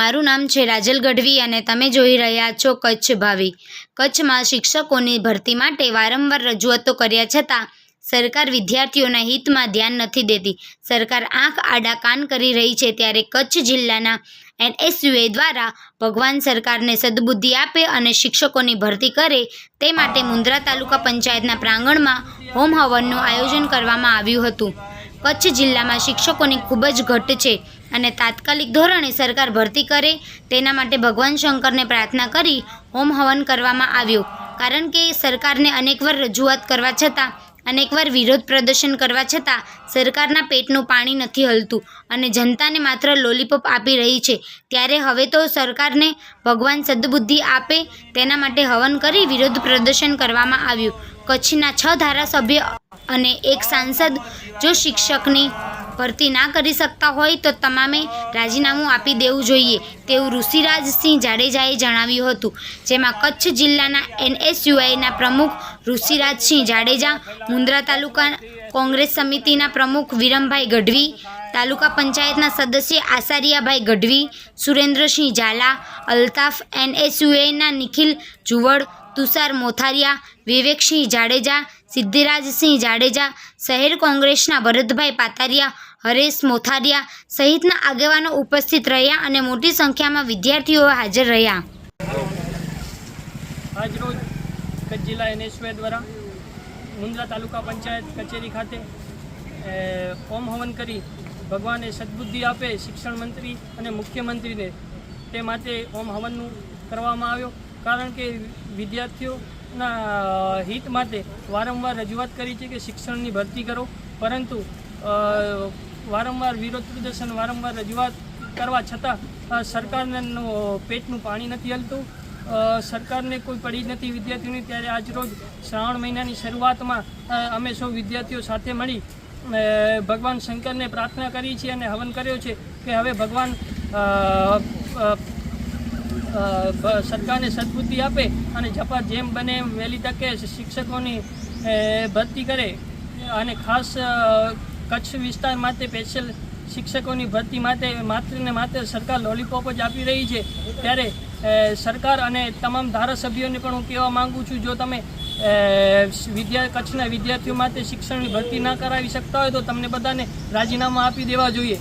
મારું નામ છે રાજલ ગઢવી અને તમે જોઈ રહ્યા છો કચ્છ ભાવી. કચ્છમાં શિક્ષકોની ભરતી માટે વારંવાર રજૂઆતો કર્યા છતાં સરકાર વિદ્યાર્થીઓના હિતમાં ધ્યાન નથી દેતી. સરકાર આંખ આડા કાન કરી રહી છે ત્યારે કચ્છ જિલ્લાના એનએસયુએ દ્વારા ભગવાન સરકારને સદબુદ્ધિ આપે અને શિક્ષકોની ભરતી કરે તે માટે મુન્દ્રા તાલુકા પંચાયતના પ્રાંગણમાં હોમ હવનનું આયોજન કરવામાં આવ્યું હતું. કચ્છ જિલ્લામાં શિક્ષકોની ખૂબ જ ઘટ છે. અને તાત્કાલિક ધોરણે સરકાર ભરતી કરે તેના માટે ભગવાન શંકરને પ્રાર્થના કરી હોમ હવન કરવામાં આવ્યો. કારણ કે સરકારને અનેકવાર રજૂઆત કરવા છતાં, અનેકવાર વિરોધ પ્રદર્શન કરવા છતાં સરકારના પેટનું પાણી નથી હલતું અને જનતાને માત્ર લોલીપોપ આપી રહી છે. ત્યારે હવે તો સરકારને ભગવાન સદબુદ્ધિ આપે તેના માટે હવન કરી વિરોધ પ્રદર્શન કરવામાં આવ્યું. કચ્છના છ ધારાસભ્ય અને એક સાંસદ, જો શિક્ષકની ભરતી ના કરી શકતા હોય તો તમામે રાજીનામું આપી દેવું જોઈએ. તેવું ઋષિરાજસિંહ જાડેજાએ જણાવ્યું હતું. જેમાં કચ્છ જિલ્લાના એનએસયુઆઈના પ્રમુખ ઋષિરાજસિંહ જાડેજા, મુન્દ્રા તાલુકા કોંગ્રેસ સમિતિના પ્રમુખ વિરમભાઈ ગઢવી, તાલુકા પંચાયતના સદસ્ય આસારિયાભાઈ ગઢવી, સુરેન્દ્રસિંહ ઝાલા, અલ્તાફ એનએસયુઆઈના નિખિલ જુવડ, તુષાર મોથારિયા, વિવેકસિંહ જાડેજા, સિદ્ધિરાજસિંહ જાડેજા, શહેર કોંગ્રેસના ભરતભાઈ પાતારિયા હરેશ મોથારિયા સહિતના આગેવાનો ઉપસ્થિત રહ્યા અને મોટી સંખ્યામાં વિદ્યાર્થીઓ હાજર રહ્યા. આજરોજ કચ્છ જિલ્લા એનએસવે દ્વારા મુન્દ્રા તાલુકા પંચાયત કચેરી ખાતે ઓમ હવન કરી ભગવાને સદબુદ્ધિ આપે શિક્ષણ મંત્રી અને મુખ્યમંત્રીને તે માટે ઓમ હવનનું કરવામાં આવ્યો. કારણ કે વિદ્યાર્થીઓના હિત માટે વારંવાર રજૂઆત કરી છે કે શિક્ષણની ભરતી કરો. પરંતુ વારંવાર વિરોધ પ્રદર્શન, વારંવાર રજૂઆત કરવા છતાં સરકારને પેટનું પાણી નથી હલતું. સરકારને કોઈ પડી નથી વિદ્યાર્થીઓની. ત્યારે આજરોજ શ્રાવણ મહિનાની શરૂઆતમાં અમે સૌ વિદ્યાર્થીઓ સાથે મળી ભગવાન શંકરને પ્રાર્થના કરી છે અને હવન કર્યો છે કે હવે ભગવાન સરકારને સદબુદ્ધિ આપે અને જપા જેમ બને એમ વહેલી તકે શિક્ષકોની ભરતી કરે. અને ખાસ કચ્છ વિસ્તાર માટે સ્પેશિયલ શિક્ષકોની ભરતી માટે માત્ર ને માત્ર સરકાર લોલીપોપ જ આપી રહી છે. ત્યારે સરકાર અને તમામ ધારાસભ્યોને પણ હું કહેવા માંગુ છું, જો તમે વિદ્યા, કચ્છના વિદ્યાર્થીઓ માટે શિક્ષણની ભરતી ના કરાવી શકતા હોય તો તમને બધાને રાજીનામું આપી દેવા જોઈએ.